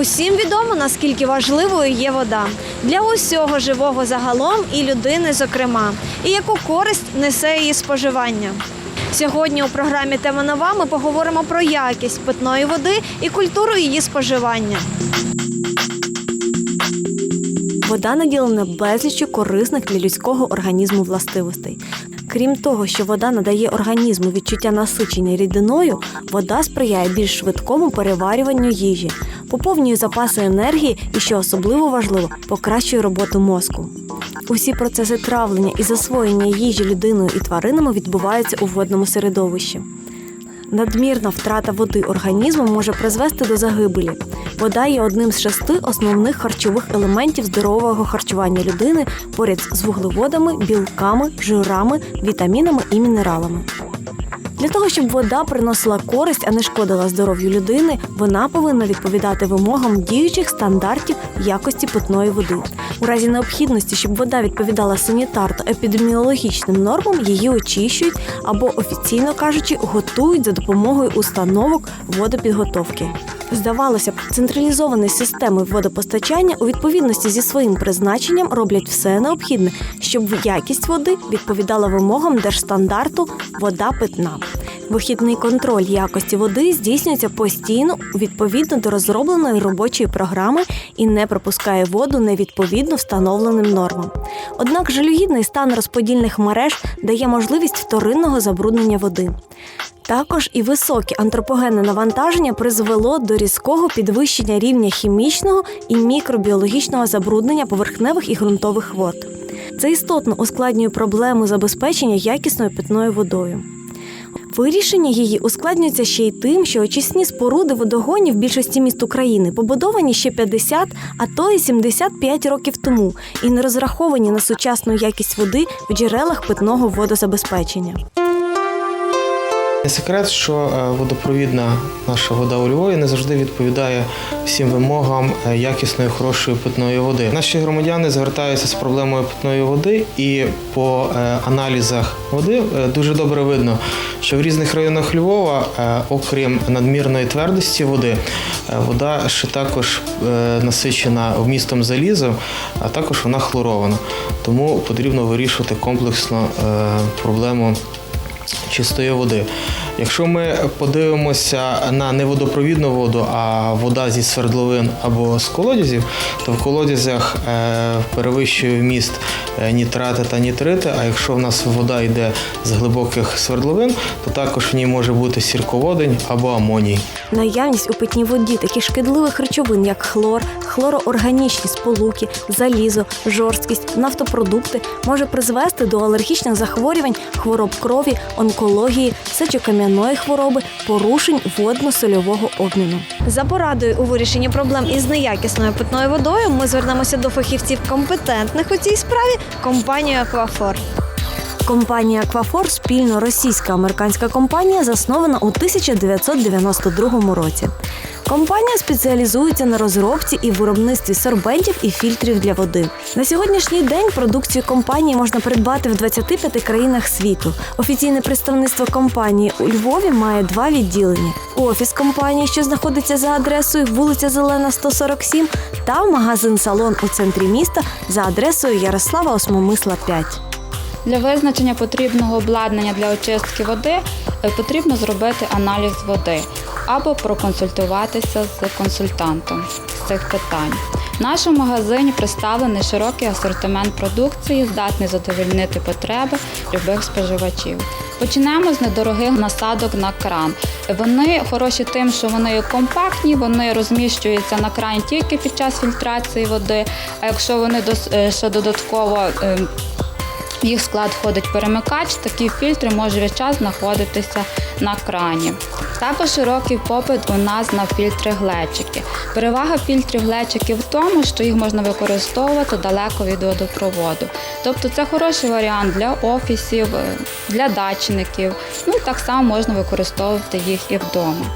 Усім відомо, наскільки важливою є вода для усього живого загалом і людини, зокрема, і яку користь несе її споживання. Сьогодні у програмі Тема нова ми поговоримо про якість питної води і культуру її споживання. Вода наділена безліччю корисних для людського організму властивостей. Крім того, що вода надає організму відчуття насичення рідиною, вода сприяє більш швидкому переварюванню їжі, поповнює запаси енергії і, що особливо важливо, покращує роботу мозку. Усі процеси травлення і засвоєння їжі людиною і тваринами відбуваються у водному середовищі. Надмірна втрата води організму може призвести до загибелі. Вода є одним з шести основних харчових елементів здорового харчування людини поряд з вуглеводами, білками, жирами, вітамінами і мінералами. Для того, щоб вода приносила користь, а не шкодила здоров'ю людини, вона повинна відповідати вимогам діючих стандартів якості питної води. У разі необхідності, щоб вода відповідала санітарно-епідеміологічним нормам, її очищують або, офіційно кажучи, готують за допомогою установок водопідготовки. Здавалося б, централізовані системи водопостачання у відповідності зі своїм призначенням роблять все необхідне, щоб якість води відповідала вимогам держстандарту вода питна. Вихідний контроль якості води здійснюється постійно відповідно до розробленої робочої програми і не пропускає воду невідповідно встановленим нормам. Однак жалюгідний стан розподільних мереж дає можливість вторинного забруднення води. Також і високе антропогенне навантаження призвело до різкого підвищення рівня хімічного і мікробіологічного забруднення поверхневих і ґрунтових вод. Це істотно ускладнює проблему забезпечення якісною питною водою. Вирішення її ускладнюється ще й тим, що очисні споруди водогонів більшості міст України побудовані ще 50, а то й 75 років тому і не розраховані на сучасну якість води в джерелах питного водозабезпечення. Не секрет, що е, водопровідна наша вода у Львові не завжди відповідає всім вимогам е, якісної хорошої питної води. Наші громадяни звертаються з проблемою питної води, і по е, аналізах води дуже добре видно, що в різних районах Львова, окрім надмірної твердості води, вода ще також насичена вмістом заліза, а також вона хлорована. Тому потрібно вирішувати комплексно проблему чистої води. Якщо ми подивимося на не водопровідну воду, а вода зі свердловин або з колодязів, то в колодязях е, перевищує вміст е, нітрати та нітрити. А якщо в нас вода йде з глибоких свердловин, то також в ній може бути сірководень або амоній. Наявність у питній воді таких шкідливих речовин, як хлор, хлороорганічні сполуки, залізо, жорсткість, нафтопродукти, може призвести до алергічних захворювань, хвороб крові, онкології, сечокам'яної хвороби, порушень водно-сольового обміну. За порадою у вирішенні проблем із неякісною питною водою ми звернемося до фахівців компетентних у цій справі компанію Аквафор. Компанія Аквафор спільно російсько-американська компанія заснована у 1992 році. Компанія спеціалізується на розробці і виробництві сорбентів і фільтрів для води. На сьогоднішній день продукцію компанії можна придбати в 25 країнах світу. Офіційне представництво компанії у Львові має два відділення: офіс компанії, що знаходиться за адресою вулиця Зелена, 147, та магазин-салон у центрі міста за адресою Ярослава Осмомисла 5. Для визначення потрібного обладнання для очистки води е, потрібно зробити аналіз води або проконсультуватися з консультантом з цих питань. В нашому магазині представлений широкий асортимент продукції, здатний задовольнити потреби любих споживачів. Почнемо з недорогих насадок на кран. Вони хороші тим, що вони компактні, вони розміщуються на крані тільки під час фільтрації води. А якщо вони е, ще додатково е, в їх склад входить перемикач, такі фільтри може весь час знаходитися на крані. Також широкий попит у нас на фільтри глечики. Перевага фільтрів глечиків в тому, що їх можна використовувати далеко від водопроводу. Тобто це хороший варіант для офісів, для дачників. Ну і так само можна використовувати їх і вдома.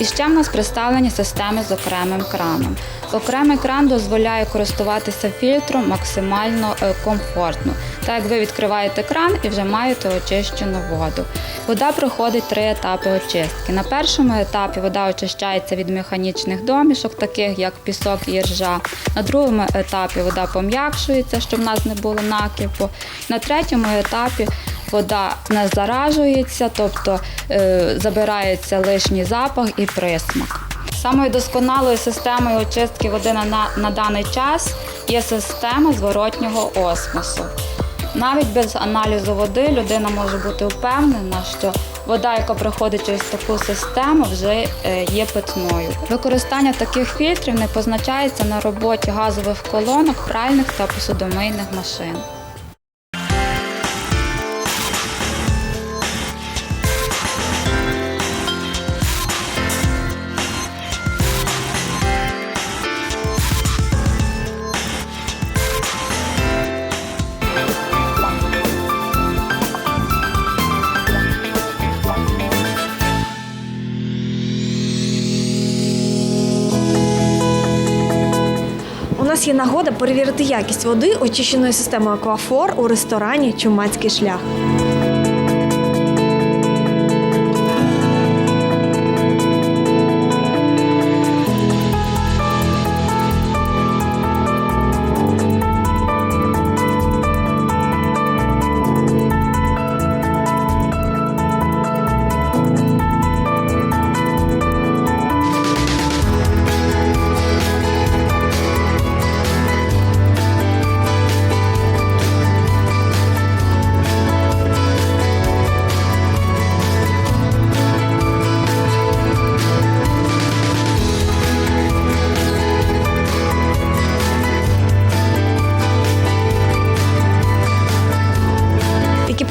І ще в нас представлені системи з окремим краном. Окремий кран дозволяє користуватися фільтром максимально е, комфортно. Так як ви відкриваєте кран і вже маєте очищену воду. Вода проходить три етапи очистки. На першому етапі вода очищається від механічних домішок, таких як пісок і ржа. На другому етапі вода пом'якшується, щоб в нас не було накипу. На третьому етапі вода не заражується, тобто е, забирається лишній запах і присмак. Самою досконалою системою очистки води на, на, даний час є система зворотнього осмосу. Навіть без аналізу води людина може бути впевнена, що вода, яка проходить через таку систему, вже е, є питною. Використання таких фільтрів не позначається на роботі газових колонок, пральних та посудомийних машин. Нас є нагода перевірити якість води очищеної системи Аквафор у ресторані Чумацький шлях.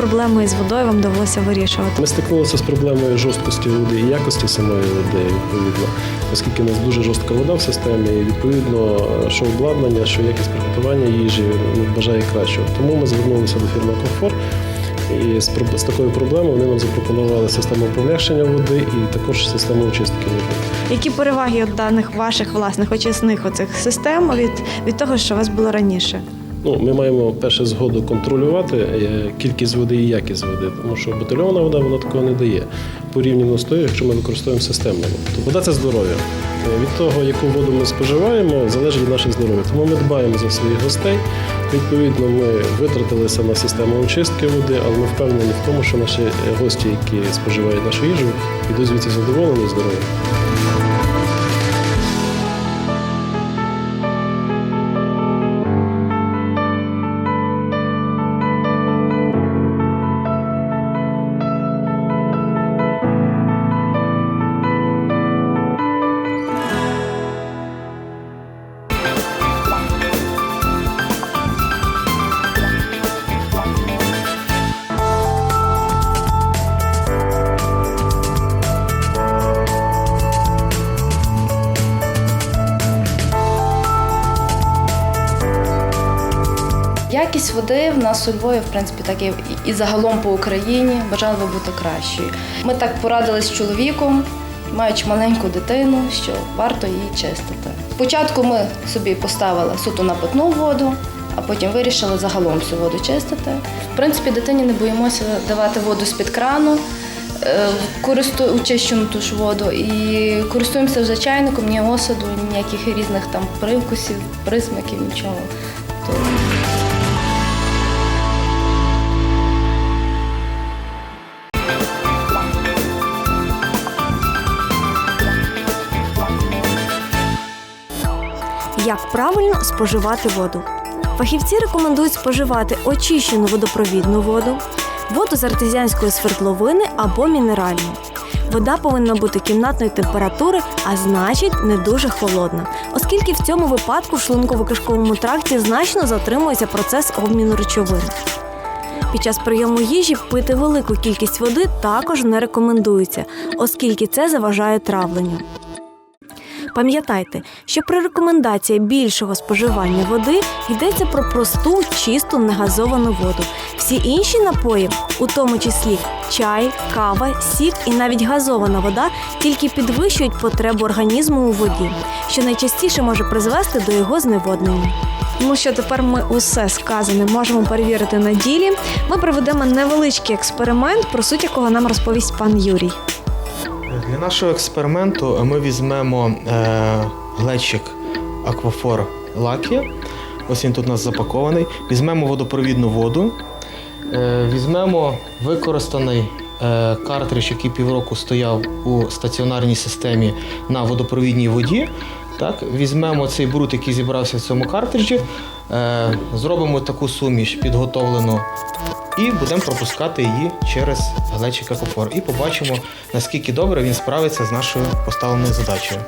Проблеми із водою вам довелося вирішувати? Ми стикнулися з проблемою жорсткості води і якості самої води, відповідно, оскільки у нас дуже жорстка вода в системі, і відповідно, що обладнання, що якість приготування їжі ну, бажає кращого. Тому ми звернулися до фірми Комфор. І з, з такою проблемою вони нам запропонували систему пом'якшення води і також систему очистки води. Які переваги від даних ваших власних очисних оцих систем від, від того, що у вас було раніше? Ну, ми маємо перше згоду контролювати е, кількість води і якість води, тому що бутильована вода вона такого не дає порівняно з тою, якщо ми використовуємо системну воду. То вода це здоров'я. Е, Від того, яку воду ми споживаємо, залежить від наших здоров'я. Тому ми дбаємо за своїх гостей. Відповідно, ми витратилися на систему очистки води, але ми впевнені в тому, що наші гості, які споживають нашу їжу, підуть звідси задоволені і здорові. Води в нас у Львові, в принципі, так і, і загалом по Україні бажали би бути кращою. Ми так порадились з чоловіком, маючи маленьку дитину, що варто її чистити. Спочатку ми собі поставили суто на питну воду, а потім вирішили загалом всю воду чистити. В принципі, дитині не боїмося давати воду з-під крану, е, користу, очищену ту ж воду і користуємося вже чайником, ні осаду, ніяких різних там привкусів, присмаків, нічого. Як правильно споживати воду? Фахівці рекомендують споживати очищену водопровідну воду, воду з артезіанської свердловини або мінеральну. Вода повинна бути кімнатної температури, а значить не дуже холодна, оскільки в цьому випадку в шлунково-кишковому тракті значно затримується процес обміну речовин. Під час прийому їжі пити велику кількість води також не рекомендується, оскільки це заважає травленню. Пам'ятайте, що при рекомендації більшого споживання води йдеться про просту, чисту, негазовану воду. Всі інші напої, у тому числі чай, кава, сік і навіть газована вода, тільки підвищують потребу організму у воді, що найчастіше може призвести до його зневоднення. Ну що тепер ми усе сказане можемо перевірити на ділі. Ми проведемо невеличкий експеримент, про суть якого нам розповість пан Юрій. Для нашого експерименту ми візьмемо е, глечик Аквафор Лакі. Ось він тут у нас запакований. Візьмемо водопровідну воду, е, візьмемо використаний е, картридж, який півроку стояв у стаціонарній системі на водопровідній воді. Так, візьмемо цей бруд, який зібрався в цьому картриджі, е, зробимо таку суміш підготовлену і будемо пропускати її через глечик копор. І побачимо, наскільки добре він справиться з нашою поставленою задачею.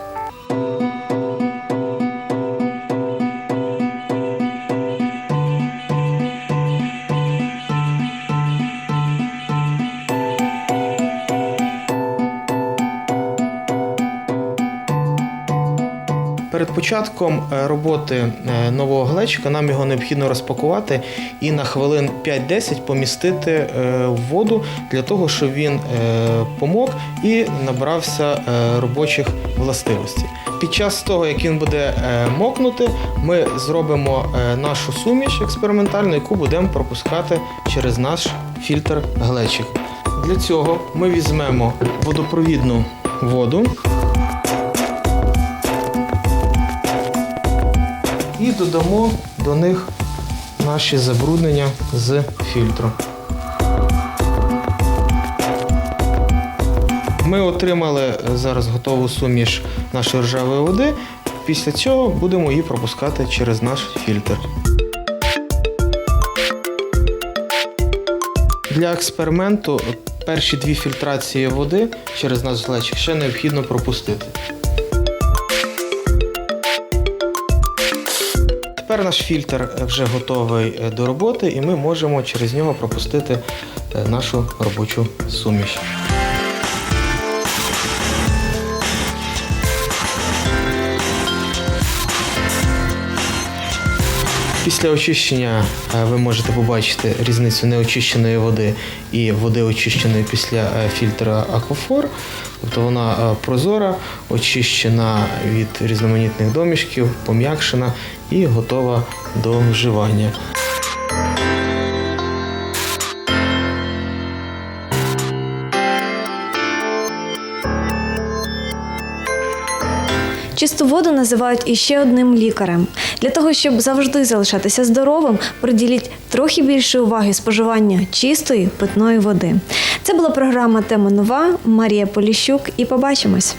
Початком е, роботи е, нового глечика нам його необхідно розпакувати і на хвилин 5-10 помістити е, в воду для того, щоб він помок і набрався робочих властивостей. Під час того, як він буде мокнути, ми зробимо нашу суміш експериментальну, яку будемо пропускати через наш фільтр глечик. Для цього ми візьмемо водопровідну воду. І додамо до них наші забруднення з фільтру. Ми отримали зараз готову суміш нашої ржавої води. Після цього будемо її пропускати через наш фільтр. Для експерименту перші дві фільтрації води через наш глечик ще необхідно пропустити. Тепер наш фільтр вже готовий е, до роботи, і ми можемо через нього пропустити е, нашу робочу суміш. Після очищення е, ви можете побачити різницю неочищеної води і води очищеної після е, фільтра Аквафор. Тобто вона е, прозора, очищена від різноманітних домішків, пом'якшена і готова до вживання. Чисту воду називають іще одним лікарем. Для того, щоб завжди залишатися здоровим, приділіть трохи більше уваги споживання чистої питної води. Це була програма Тема нова. Марія Поліщук і побачимось.